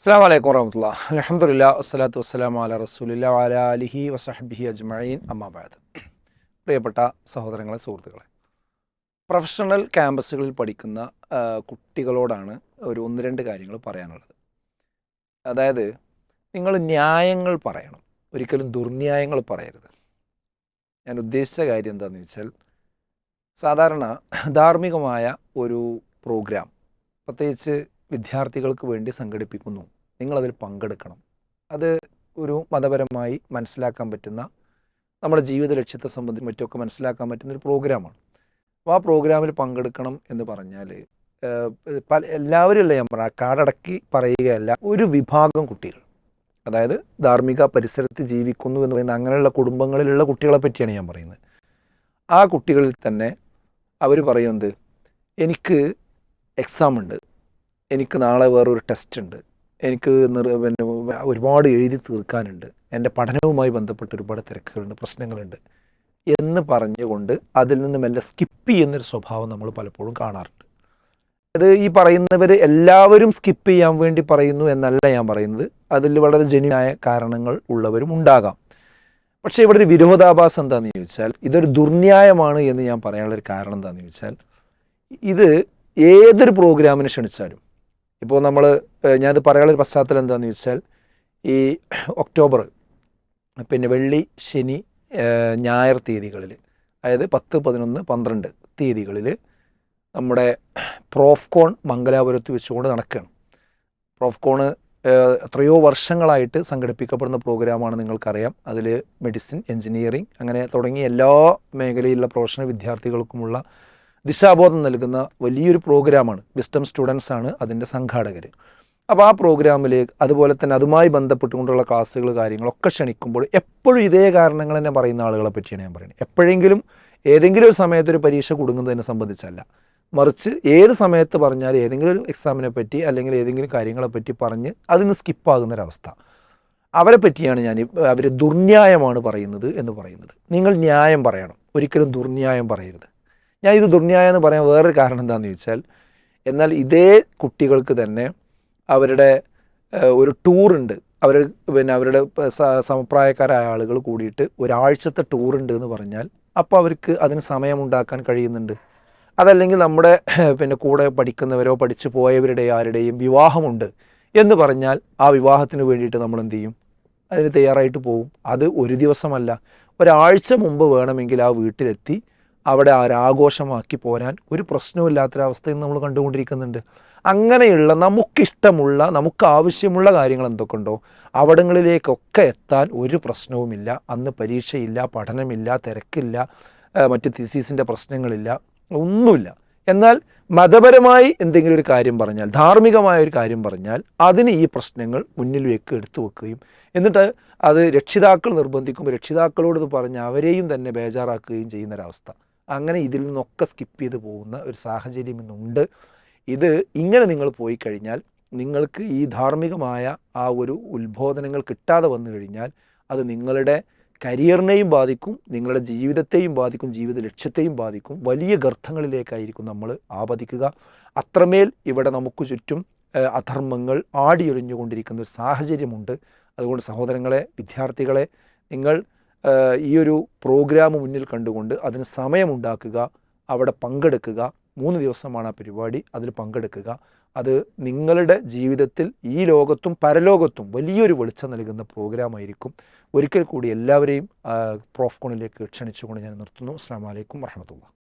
അസ്സാം വലൈക്കും വറഹമുല്ല അലഹമുല്ല വസ്സലാത്തു വസ്സലാം അല റസൂലില്ല അല അലിഹി വസഹബിഹി അജ്മഈൻ. അമ്മാബാദ് പ്രിയപ്പെട്ട സഹോദരങ്ങളെ സുഹൃത്തുക്കളെ പ്രൊഫഷണൽ ക്യാമ്പസുകളിൽ പഠിക്കുന്ന കുട്ടികളോടാണ് ഒരു ഒന്ന് രണ്ട് കാര്യങ്ങൾ പറയാനുള്ളത്. അതായത് നിങ്ങൾ ന്യായങ്ങൾ പറയണം. ഒരിക്കലും ദുർന്യായങ്ങൾ പറയരുത്. ഞാൻ ഉദ്ദേശിച്ച കാര്യം എന്താണെന്ന് വെച്ചാൽ സാധാരണ ധാർമ്മികമായ ഒരു പ്രോഗ്രാം പ്രത്യേകിച്ച് വിദ്യാർത്ഥികൾക്ക് വേണ്ടി സംഘടിപ്പിക്കുന്നു. നിങ്ങളതിൽ പങ്കെടുക്കണം. അത് ഒരു മതപരമായി മനസ്സിലാക്കാൻ പറ്റുന്ന നമ്മുടെ ജീവിത ലക്ഷ്യത്തെ സംബന്ധിച്ച് മറ്റൊക്കെ മനസ്സിലാക്കാൻ പറ്റുന്ന ഒരു പ്രോഗ്രാമാണ്. അപ്പോൾ ആ പ്രോഗ്രാമിൽ പങ്കെടുക്കണം എന്ന് പറഞ്ഞാൽ പല എല്ലാവരും അല്ല ഞാൻ പറയാം കാടടക്കി പറയുകയല്ല ഒരു വിഭാഗം കുട്ടികൾ. അതായത് ധാർമ്മിക പരിസരത്ത് ജീവിക്കുന്നു എന്ന് പറയുന്ന അങ്ങനെയുള്ള കുടുംബങ്ങളിലുള്ള കുട്ടികളെ പറ്റിയാണ് ഞാൻ പറയുന്നത്. ആ കുട്ടികളിൽ തന്നെ അവർ പറയുന്നത് എനിക്ക് എക്സാം ഉണ്ട്. എനിക്ക് നാളെ വേറൊരു ടെസ്റ്റ് ഉണ്ട് എനിക്ക് പിന്നെ ഒരുപാട് എഴുതി തീർക്കാനുണ്ട്. എന്റെ പഠനവുമായി ബന്ധപ്പെട്ട് ഒരുപാട് തിരക്കുകളുണ്ട് പ്രശ്നങ്ങളുണ്ട് എന്ന് പറഞ്ഞുകൊണ്ട് അതിൽ നിന്നും എല്ലാം സ്കിപ്പ് ചെയ്യുന്നൊരു സ്വഭാവം നമ്മൾ പലപ്പോഴും കാണാറുണ്ട്. അത് ഈ പറയുന്നവർ എല്ലാവരും സ്കിപ്പ് ചെയ്യാൻ വേണ്ടി പറയുന്നു എന്നല്ല ഞാൻ പറയുന്നത്. അതിൽ വളരെ ജനുവായ കാരണങ്ങൾ ഉള്ളവരും ഉണ്ടാകാം. പക്ഷേ ഇവിടെ ഒരു വിരോധാഭാസം എന്താണെന്ന് ചോദിച്ചാൽ ഇതൊരു ദുർന്യായമാണ് എന്ന് ഞാൻ പറയാനുള്ളൊരു കാരണം എന്താണെന്ന് ചോദിച്ചാൽ ഇത് ഏതൊരു പ്രോഗ്രാമിനെ ക്ഷണിച്ചാലും ഇപ്പോൾ നമ്മൾ ഞാനത് പറയാനുള്ളൊരു പശ്ചാത്തലം എന്താണെന്ന് ചോദിച്ചാൽ ഈ ഒക്ടോബർ പിന്നെ വെള്ളി ശനി ഞായർ തീയതികളിൽ അതായത് പത്ത് പതിനൊന്ന് പന്ത്രണ്ട് തീയതികളിൽ നമ്മുടെ പ്രോഫ്കോൺ മംഗലാപുരത്ത് വെച്ചുകൊണ്ട് നടക്കുകയാണ് പ്രോഫ്കോണ് എത്രയോ വർഷങ്ങളായിട്ട് സംഘടിപ്പിക്കപ്പെടുന്ന പ്രോഗ്രാമാണ് നിങ്ങൾക്കറിയാം. അതിൽ മെഡിസിൻ എഞ്ചിനീയറിംഗ് അങ്ങനെ തുടങ്ങി എല്ലാ മേഖലയിലുള്ള പ്രൊഫഷണൽ വിദ്യാർത്ഥികൾക്കുമുള്ള ദിശാബോധം നൽകുന്ന വലിയൊരു പ്രോഗ്രാമാണ്. വിസ്റ്റം സ്റ്റുഡൻസ് ആണ് അതിന്റെ സംഘാടകർ. അപ്പോൾ ആ പ്രോഗ്രാമിലേക്ക് അതുപോലെ തന്നെ അതുമായി ബന്ധപ്പെട്ടുകൊണ്ടുള്ള ക്ലാസ്സുകൾ കാര്യങ്ങളൊക്കെ ക്ഷണിക്കുമ്പോൾ എപ്പോഴും ഇതേ കാരണങ്ങൾ തന്നെ പറയുന്ന ആളുകളെ പറ്റിയാണ് ഞാൻ പറയുന്നത്. എപ്പോഴെങ്കിലും ഏതെങ്കിലും ഒരു സമയത്ത് ഒരു പരീക്ഷ കൊടുക്കുന്നതിനെ സംബന്ധിച്ചല്ല. മറിച്ച് ഏത് സമയത്ത് പറഞ്ഞാൽ ഏതെങ്കിലും ഒരു എക്സാമിനെ പറ്റി അല്ലെങ്കിൽ ഏതെങ്കിലും കാര്യങ്ങളെ പറ്റി പറഞ്ഞ് അതിന് സ്കിപ്പാകുന്നൊരവസ്ഥ. അവരെ പറ്റിയാണ് ഞാൻ അവർ ദുർന്യായമാണ് പറയുന്നത് എന്ന് പറയുന്നത്. നിങ്ങൾ ന്യായം പറയണം. ഒരിക്കലും ദുർന്യായം പറയരുത്. ഞാൻ ഇത് ദുർന്യായം എന്ന് പറയാൻ വേറൊരു കാരണം എന്താണെന്ന് ചോദിച്ചാൽ എന്നാൽ ഇതേ കുട്ടികൾക്ക് തന്നെ അവരുടെ ഒരു ടൂറുണ്ട് അവർ പിന്നെ അവരുടെ സമപ്രായക്കാരായ ആളുകൾ കൂടിയിട്ട് ഒരാഴ്ചത്തെ ടൂറുണ്ട് എന്ന് പറഞ്ഞാൽ അപ്പോൾ അവർക്ക് അതിന് സമയമുണ്ടാക്കാൻ കഴിയുന്നുണ്ട്. അതല്ലെങ്കിൽ നമ്മുടെ പിന്നെ കൂടെ പഠിക്കുന്നവരോ പഠിച്ചു പോയവരുടെ ആരുടെയും വിവാഹമുണ്ട് എന്ന് പറഞ്ഞാൽ ആ വിവാഹത്തിന് വേണ്ടിയിട്ട് നമ്മൾ എന്ത് ചെയ്യും? അതിന് തയ്യാറായിട്ട് പോകും. അത് ഒരു ദിവസമല്ല. ഒരാഴ്ച മുമ്പ് വേണമെങ്കിൽ ആ വീട്ടിലെത്തി അവിടെ ആരാഘോഷമാക്കി പോരാൻ ഒരു പ്രശ്നവുമില്ലാത്തൊരവസ്ഥ ഇന്ന് നമ്മൾ കണ്ടുകൊണ്ടിരിക്കുന്നുണ്ട്. അങ്ങനെയുള്ള നമുക്കിഷ്ടമുള്ള നമുക്ക് ആവശ്യമുള്ള കാര്യങ്ങൾ എന്തൊക്കെയുണ്ടോ അവിടങ്ങളിലേക്കൊക്കെ എത്താൻ ഒരു പ്രശ്നവുമില്ല. അന്ന് പരീക്ഷയില്ല പഠനമില്ല തിരക്കില്ല മറ്റ് തിസീസിന്റെ പ്രശ്നങ്ങളില്ല ഒന്നുമില്ല. എന്നാൽ മതപരമായി എന്തെങ്കിലും ഒരു കാര്യം പറഞ്ഞാൽ ധാർമ്മികമായ ഒരു കാര്യം പറഞ്ഞാൽ അതിന് ഈ പ്രശ്നങ്ങൾ മുന്നിൽ വെക്ക് എടുത്തു വെക്കുകയും എന്നിട്ട് അത് രക്ഷിതാക്കൾ നിർബന്ധിക്കുമ്പോൾ രക്ഷിതാക്കളോട് ഇത് പറഞ്ഞ് അവരെയും തന്നെ ബേജാറാക്കുകയും ചെയ്യുന്നൊരവസ്ഥ. അങ്ങനെ ഇതിൽ നിന്നൊക്കെ സ്കിപ്പ് ചെയ്ത് പോകുന്ന ഒരു സാഹചര്യം ഇന്നുണ്ട്. ഇത് ഇങ്ങനെ നിങ്ങൾ പോയി കഴിഞ്ഞാൽ നിങ്ങൾക്ക് ഈ ധാർമ്മികമായ ആ ഒരു ഉത്ബോധനങ്ങൾ കിട്ടാതെ വന്നു കഴിഞ്ഞാൽ അത് നിങ്ങളുടെ കരിയറിനെയും ബാധിക്കും നിങ്ങളുടെ ജീവിതത്തെയും ബാധിക്കും ജീവിത ലക്ഷ്യത്തെയും ബാധിക്കും. വലിയ ഗർത്തങ്ങളിലേക്കായിരിക്കും നമ്മൾ ആപതിക്കുക. അത്രമേൽ ഇവിടെ നമുക്ക് ചുറ്റും അധർമ്മങ്ങൾ ആടിയൊഴിഞ്ഞുകൊണ്ടിരിക്കുന്ന ഒരു സാഹചര്യമുണ്ട്. അതുകൊണ്ട് സഹോദരങ്ങളെ വിദ്യാർത്ഥികളെ നിങ്ങൾ ഈ ഒരു പ്രോഗ്രാം മുന്നിൽ കണ്ടുകൊണ്ട് അതിന് സമയമുണ്ടാക്കുക അവിടെ പങ്കെടുക്കുക. മൂന്ന് ദിവസമാണ് ആ പരിപാടി. അതിൽ പങ്കെടുക്കുക. അത് നിങ്ങളുടെ ജീവിതത്തിൽ ഈ ലോകത്തും പരലോകത്തും വലിയൊരു വെളിച്ചം നൽകുന്ന പ്രോഗ്രാമായിരിക്കും ഒരിക്കൽ കൂടി എല്ലാവരെയും പ്രോഫ്കോണിലേക്ക് ക്ഷണിച്ചുകൊണ്ട് ഞാൻ നിർത്തുന്നു. അസ്സാം വലൈക്കും വർഹമത്തുള്ള